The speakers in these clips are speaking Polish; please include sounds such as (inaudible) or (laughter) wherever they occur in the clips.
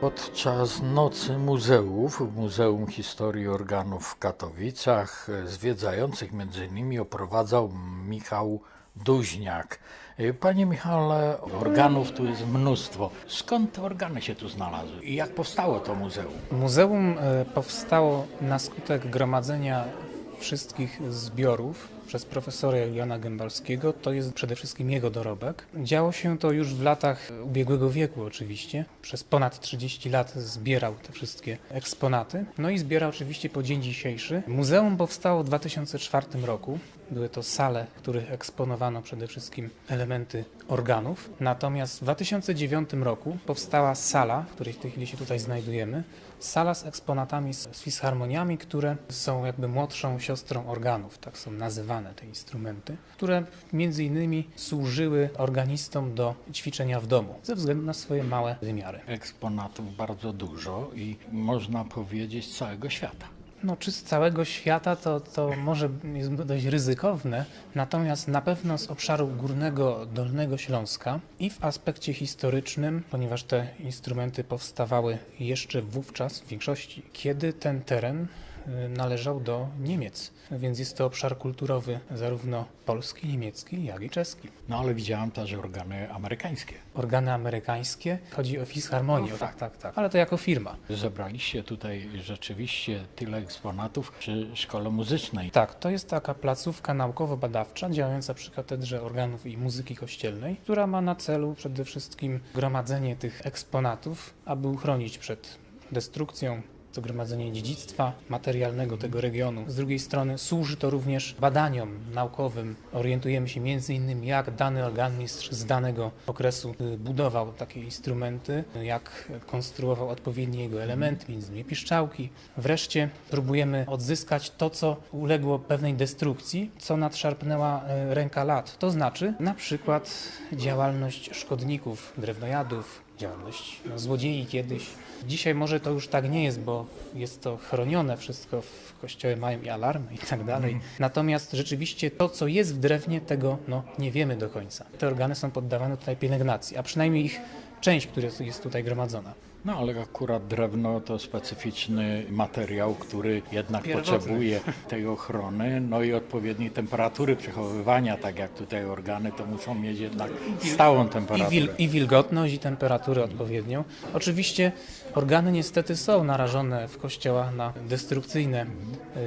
Podczas Nocy Muzeów w Muzeum Historii Organów w Katowicach zwiedzających między innymi oprowadzał Michał Duźniak. Panie Michale, organów tu jest mnóstwo. Skąd te organy się tu znalazły i jak powstało to muzeum? Muzeum e, powstało na skutek gromadzenia wszystkich zbiorów przez profesora Jana Gębalskiego. To jest przede wszystkim jego dorobek. Działo się to już w latach ubiegłego wieku oczywiście. Przez ponad 30 lat zbierał te wszystkie eksponaty. No i zbiera oczywiście po dzień dzisiejszy. Muzeum powstało w 2004 roku. Były to sale, w których eksponowano przede wszystkim elementy organów. Natomiast w 2009 roku powstała sala, w której w tej chwili się tutaj znajdujemy. Sala z eksponatami, z fisharmoniami, które są jakby młodszą siostrą organów, tak są nazywane te instrumenty, które między innymi służyły organistom do ćwiczenia w domu ze względu na swoje małe wymiary. Eksponatów bardzo dużo i można powiedzieć całego świata. No, czy z całego świata to, to może jest dość ryzykowne, natomiast na pewno z obszaru górnego, dolnego Śląska i w aspekcie historycznym, ponieważ te instrumenty powstawały jeszcze wówczas, w większości, kiedy ten teren należał do Niemiec, więc jest to obszar kulturowy zarówno polski, niemiecki, jak i czeski. No ale widziałem też organy amerykańskie. Organy amerykańskie, chodzi o Fisharmonię, No, tak, tak, tak, ale to jako firma. Zebraliście tutaj rzeczywiście tyle eksponatów przy szkole muzycznej. Tak, to jest taka placówka naukowo-badawcza działająca przy Katedrze Organów i Muzyki Kościelnej, która ma na celu przede wszystkim gromadzenie tych eksponatów, aby uchronić przed destrukcją, to gromadzenie dziedzictwa materialnego tego regionu. Z drugiej strony służy to również badaniom naukowym. Orientujemy się między innymi jak dany organistr z danego okresu y, budował takie instrumenty, jak konstruował odpowiednie jego elementy, między innymi piszczałki. Wreszcie próbujemy odzyskać to, co uległo pewnej destrukcji, co nadszarpnęła y, ręka lat. To znaczy na przykład działalność szkodników, drewnojadów, działalność no, złodziei kiedyś. Dzisiaj może to już tak nie jest, bo jest to chronione wszystko, w kościoły mają i alarmy i tak dalej. Natomiast rzeczywiście to, co jest w drewnie, tego no, nie wiemy do końca. Te organy są poddawane tutaj pielęgnacji, a przynajmniej ich część, która jest tutaj gromadzona. No ale akurat drewno to specyficzny materiał, który jednak Pierwotny. potrzebuje tej ochrony, no i odpowiedniej temperatury przechowywania, tak jak tutaj organy, to muszą mieć jednak stałą I, temperaturę. wil, I wilgotność, i temperaturę odpowiednią. Oczywiście organy niestety są narażone w kościołach na destrukcyjne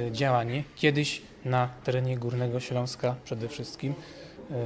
y, działanie. Kiedyś na terenie Górnego Śląska przede wszystkim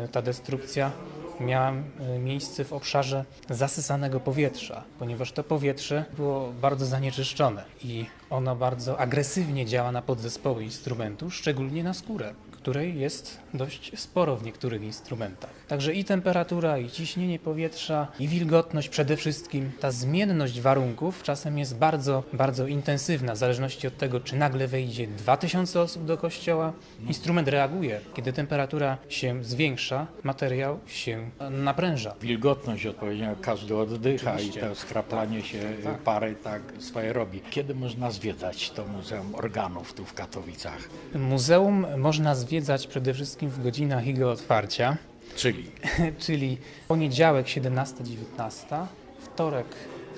y, ta destrukcja miała y, miejsce w obszarze zasysanego powietrza, ponieważ to powietrze było bardzo zanieczyszczone i ono bardzo agresywnie działa na podzespoły instrumentu, szczególnie na skórę której jest dość sporo w niektórych instrumentach. Także i temperatura, i ciśnienie powietrza, i wilgotność przede wszystkim, ta zmienność warunków czasem jest bardzo, bardzo intensywna, w zależności od tego, czy nagle wejdzie 2000 osób do kościoła. Instrument reaguje. Kiedy temperatura się zwiększa, materiał się napręża. Wilgotność odpowiednio każdy oddycha Oczywiście. i to skraplanie się pary tak swoje robi. Kiedy można zwiedzać to Muzeum Organów tu w Katowicach? Muzeum można zwiedzać przede wszystkim w godzinach jego otwarcia. Czyli (laughs) czyli poniedziałek 17-19, wtorek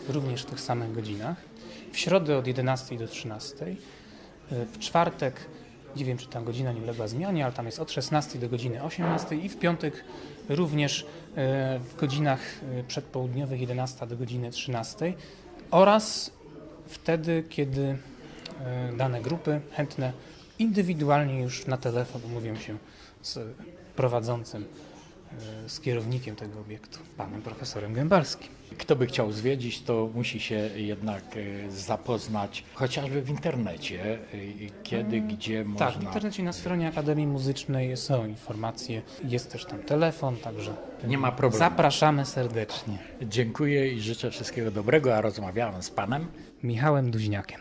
również w tych samych godzinach, w środę od 11 do 13, y, w czwartek, nie wiem czy tam godzina nie uległa zmianie, ale tam jest od 16 do godziny 18 i w piątek również y, w godzinach y, przedpołudniowych 11 do godziny 13 oraz wtedy, kiedy y, dane grupy chętne indywidualnie już na telefon umówią się z prowadzącym e, z kierownikiem tego obiektu, panem profesorem Gębalskim. Kto by chciał zwiedzić, to musi się jednak e, zapoznać chociażby w internecie, e, kiedy, gdzie Tak, w można. internecie na stronie Akademii Muzycznej są informacje, jest też tam telefon, także Nie ma problemu. zapraszamy serdecznie. Dziękuję i życzę wszystkiego dobrego, a rozmawiałem z panem. Michałem Duźniakiem.